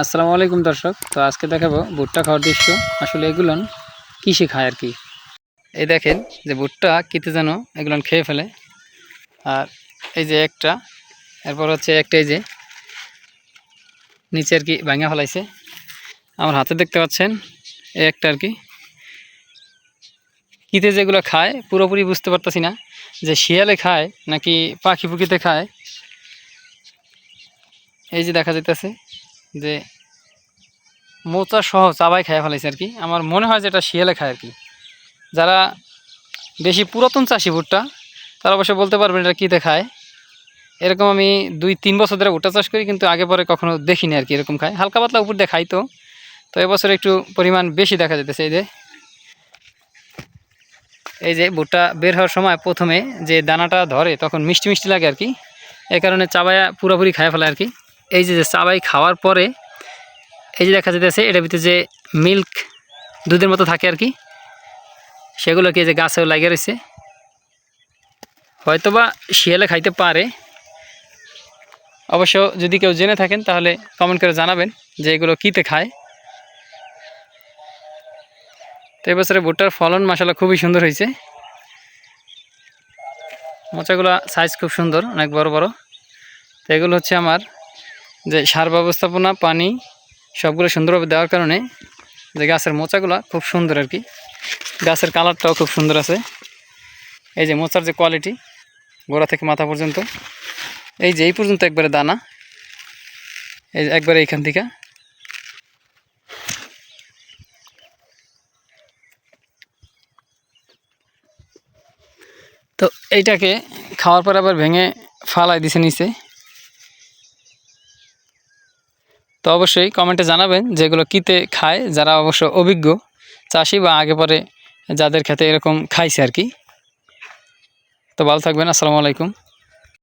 আসসালামু আলাইকুম দর্শক, তো আজকে দেখাবো ভুট্টা খাওয়ার দৃশ্য। আসলে এগুলো কিসে খায় আর কি? এই দেখেন যে ভুট্টা কিতে যেন এগুলো খেয়ে ফেলে। আর এই যে একটা, এরপর হচ্ছে একটা এই যে নিচে আর কি ভাঙা ফেলাইছে। আমার হাতে দেখতে পাচ্ছেন, এই একটা আর কি। কিতে যেগুলো খায় পুরোপুরি বুঝতে পারতেছি না, যে শিয়ালে খায় নাকি পাখি পুকিতে খায়। এই যে দেখা যাইতেছে যে মোচা সহ চাবাই খাইয়া ফেলাইছে আর কি। আমার মনে হয় যে এটা শিয়ালে খায় আর কি। যারা বেশি পুরাতন চাষি ভুট্টা, তারা অবশ্য বলতে পারবেন এটা কীতে খায়। এরকম আমি দুই তিন বছর ধরে ভুট্টা চাষ করি, কিন্তু আগে পরে কখনো দেখিনি আর কি এরকম খায়। হালকা পাতলা উপর দিয়ে খাই তো তো এবছর একটু পরিমাণ বেশি দেখা যেতেছে এই যে। এই যে ভুট্টা বের হওয়ার সময় প্রথমে যে দানাটা ধরে, তখন মিষ্টি মিষ্টি লাগে আর কি। এই কারণে চাবায়া পুরোপুরি খায় ফেলে আর কি। এই যে চাবাই খাওয়ার পরে, এই যে দেখা যেতেছে এটার ভিতরে যে মিল্ক দুধের মতো থাকে আর কি, সেগুলোকে যে গাছেও লাগিয়ে রয়েছে। হয়তোবা শিয়ালে খাইতে পারে। অবশ্য যদি কেউ জেনে থাকেন, তাহলে কমেন্ট করে জানাবেন যে এগুলো কীতে খায়। তো এবছরে ভুট্টার ফলন মশালা খুবই সুন্দর হয়েছে। মোচাগুলো সাইজ খুব সুন্দর, অনেক বড় বড়। তো এগুলো হচ্ছে আমার যে সার ব্যবস্থাপনা, পানি সবগুলো সুন্দরভাবে দেওয়ার কারণে যে গাছের মোচাগুলো খুব সুন্দর আর কি। গাছের কালারটাও খুব সুন্দর আছে। এই যে মোচার যে কোয়ালিটি গোড়া থেকে মাথা পর্যন্ত। এই যে এই পর্যন্ত একবারে দানা। এই একবারে এইখান থেকে। তো এইটাকে খাওয়ার পর আবার ভেঙে ফালাই দিছে নিচে। তো অবশ্যই কমেন্টে জানাবেন যেগুলো কিতে খায়, যারা অবশ্য অভিজ্ঞ চাষি বা আগে পরে যাদের খেতে এরকম খাইছে আর কি। তো ভালো থাকবেন, আসসালামু আলাইকুম।